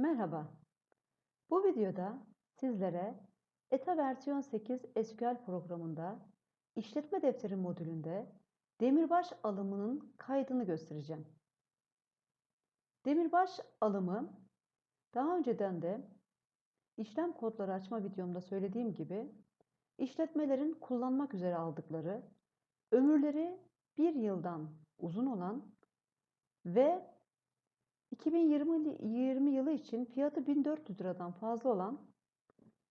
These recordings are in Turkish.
Merhaba. Bu videoda sizlere ETA versiyon 8 SQL programında işletme defteri modülünde demirbaş alımının kaydını göstereceğim. Demirbaş alımı daha önceden de işlem kodları açma videomda söylediğim gibi işletmelerin kullanmak üzere aldıkları ömürleri bir yıldan uzun olan ve 2020 20 yılı için fiyatı 1400 liradan fazla olan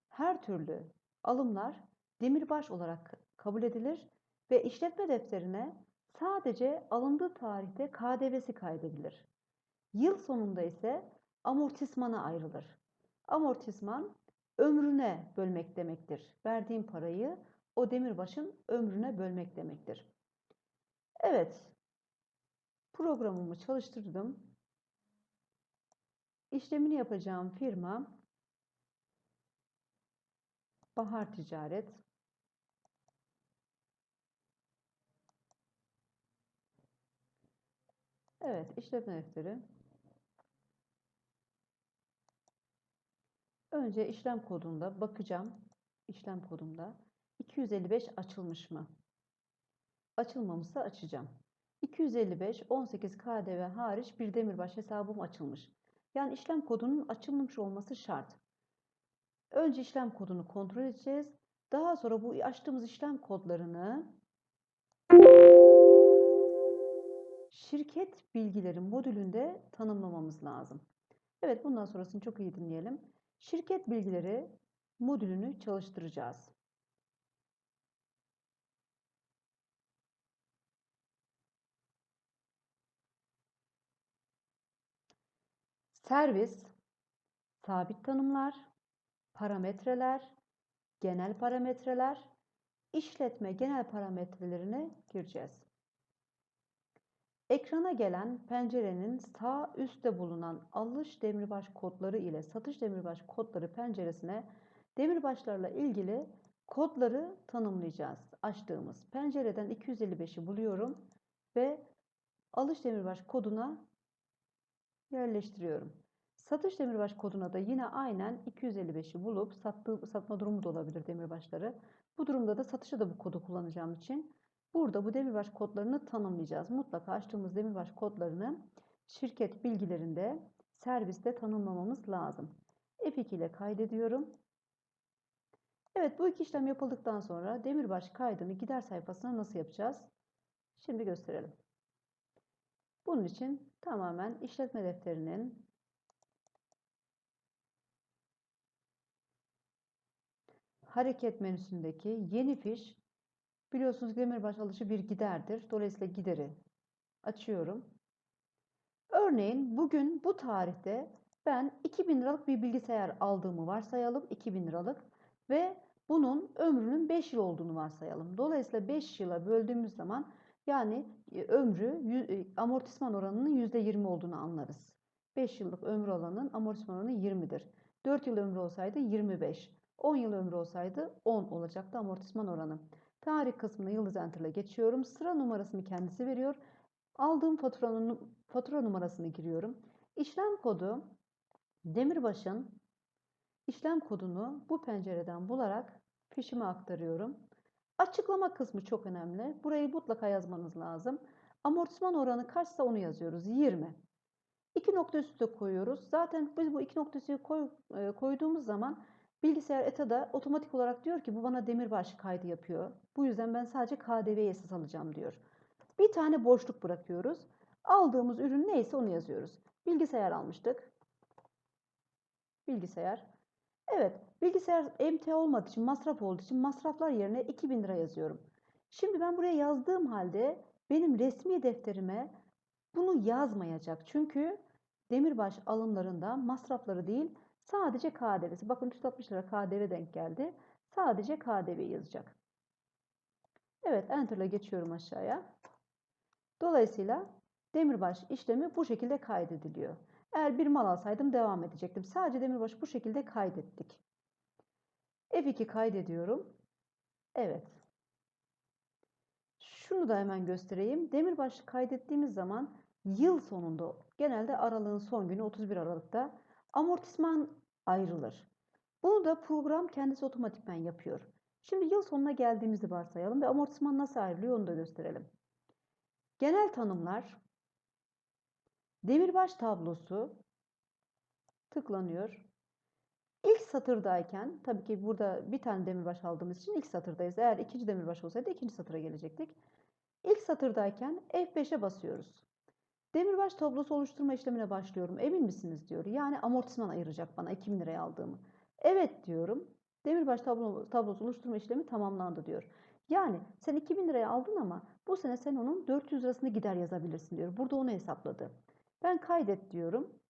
her türlü alımlar demirbaş olarak kabul edilir ve işletme defterine sadece alındığı tarihte KDV'si kaydedilir. Yıl sonunda ise amortismana ayrılır. Amortisman ömrüne bölmek demektir. Verdiğim parayı o demirbaşın ömrüne bölmek demektir. Evet, programımı çalıştırdım. İşlemini yapacağım firma Bahar Ticaret. Evet, işletme defteri. Önce işlem kodunda bakacağım. İşlem kodumda 255 açılmış mı? Açılmamışsa açacağım. 255 18 KDV hariç bir demirbaş hesabım açılmış. Yani işlem kodunun açılmış olması şart. Önce işlem kodunu kontrol edeceğiz. Daha sonra bu açtığımız işlem kodlarını şirket bilgileri modülünde tanımlamamız lazım. Evet bundan sonrasını çok iyi dinleyelim. Şirket bilgileri modülünü çalıştıracağız. Servis, sabit tanımlar, parametreler, genel parametreler, işletme genel parametrelerine gireceğiz. Ekrana gelen pencerenin sağ üstte bulunan alış demirbaş kodları ile satış demirbaş kodları penceresine demirbaşlarla ilgili kodları tanımlayacağız. Açtığımız pencereden 255'i buluyorum ve alış demirbaş koduna yerleştiriyorum. Satış demirbaş koduna da yine aynen 255'i bulup sattığı, satma durumu da olabilir demirbaşları. Bu durumda da satışa da bu kodu kullanacağım için burada bu demirbaş kodlarını tanımlayacağız. Mutlaka açtığımız demirbaş kodlarını şirket bilgilerinde serviste tanımlamamız lazım. F2 ile kaydediyorum. Evet bu iki işlem yapıldıktan sonra demirbaş kaydını gider sayfasına nasıl yapacağız? Şimdi gösterelim. Bunun için tamamen işletme defterinin hareket menüsündeki yeni fiş biliyorsunuz demirbaş alışı bir giderdir. Dolayısıyla gideri açıyorum. Örneğin bugün bu tarihte ben 2000 liralık bir bilgisayar aldığımı varsayalım. 2000 liralık ve bunun ömrünün 5 yıl olduğunu varsayalım. Dolayısıyla 5 yıla böldüğümüz zaman yani ömrü amortisman oranının %20 olduğunu anlarız. 5 yıllık ömrü olanın amortisman oranı 20'dir. 4 yıl ömrü olsaydı 25. 10 yıl ömrü olsaydı 10 olacaktı amortisman oranı. Tarih kısmına yıldız enter ile geçiyorum. Sıra numarasını kendisi veriyor. Aldığım faturanın fatura numarasını giriyorum. İşlem kodu Demirbaş'ın işlem kodunu bu pencereden bularak fişime aktarıyorum. Açıklama kısmı çok önemli. Burayı mutlaka yazmanız lazım. Amortisman oranı kaçsa onu yazıyoruz. 20. İki nokta üstü koyuyoruz. Zaten biz bu iki nokta üstü koy, e, koyduğumuz zaman bilgisayar ETA'da otomatik olarak diyor ki bu bana demirbaş kaydı yapıyor. Bu yüzden ben sadece KDV'yi esas alacağım diyor. Bir tane boşluk bırakıyoruz. Aldığımız ürün neyse onu yazıyoruz. Bilgisayar almıştık. Bilgisayar. Evet, bilgisayar MT olmadığı için, masraf olduğu için masraflar yerine 2000 lira yazıyorum. Şimdi ben buraya yazdığım halde benim resmi defterime bunu yazmayacak. Çünkü demirbaş alımlarında masrafları değil, sadece KDV'si. Bakın 360 lira KDV denk geldi. Sadece KDV yazacak. Evet, Enter ile geçiyorum aşağıya. Dolayısıyla demirbaş işlemi bu şekilde kaydediliyor. Eğer bir mal alsaydım devam edecektim. Sadece demirbaşı bu şekilde kaydettik. F2 kaydediyorum. Evet. Şunu da hemen göstereyim. Demirbaş kaydettiğimiz zaman yıl sonunda genelde aralığın son günü 31 Aralık'ta amortisman ayrılır. Bunu da program kendisi otomatikman yapıyor. Şimdi yıl sonuna geldiğimizi varsayalım ve amortisman nasıl ayrılıyor onu da gösterelim. Genel tanımlar demirbaş tablosu tıklanıyor. İlk satırdayken tabii ki burada bir tane demirbaş aldığımız için ilk satırdayız. Eğer ikinci demirbaş olsaydı ikinci satıra gelecektik. İlk satırdayken F5'e basıyoruz. Demirbaş tablosu oluşturma işlemine başlıyorum. Emin misiniz diyor. Yani amortisman ayıracak bana 2000 liraya aldığımı. Evet diyorum. Demirbaş tablo, tablosu oluşturma işlemi tamamlandı diyor. Yani sen 2000 liraya aldın ama bu sene sen onun 400 lirasını gider yazabilirsin diyor. Burada onu hesapladı. Ben kaydet diyorum.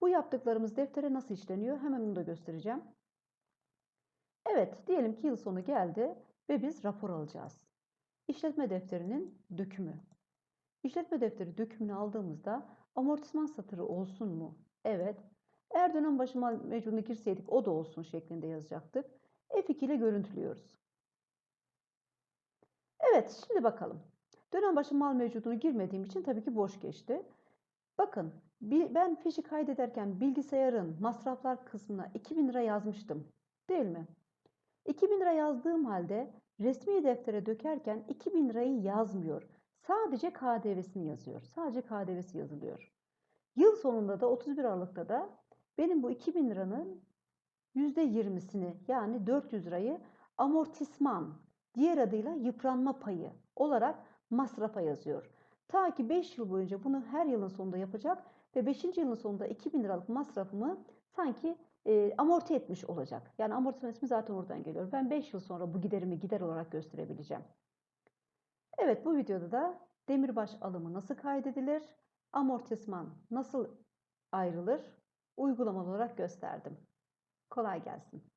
Bu yaptıklarımız deftere nasıl işleniyor? Hemen onu da göstereceğim. Evet, diyelim ki yıl sonu geldi ve biz rapor alacağız. İşletme defterinin dökümü. İşletme defteri dökümünü aldığımızda amortisman satırı olsun mu? Evet. Eğer dönem başı mal mecburunu girseydik o da olsun şeklinde yazacaktık. F2 ile görüntülüyoruz. Evet, şimdi bakalım. Dönem başı mal mevcudunu girmediğim için tabii ki boş geçti. Bakın, ben fişi kaydederken bilgisayarın masraflar kısmına 2000 lira yazmıştım. Değil mi? 2000 lira yazdığım halde resmi deftere dökerken 2000 lirayı yazmıyor. Sadece KDV'sini yazıyor. Sadece KDV'si yazılıyor. Yıl sonunda da 31 Aralık'ta da benim bu 2000 liranın %20'sini yani 400 lirayı amortisman, diğer adıyla yıpranma payı olarak masrafa yazıyor. Ta ki 5 yıl boyunca bunu her yılın sonunda yapacak ve 5. yılın sonunda 2000 liralık masrafımı sanki e, amorti etmiş olacak. Yani amortisman zaten oradan geliyor. Ben 5 yıl sonra bu giderimi gider olarak gösterebileceğim. Evet bu videoda da demirbaş alımı nasıl kaydedilir, amortisman nasıl ayrılır uygulamalı olarak gösterdim. Kolay gelsin.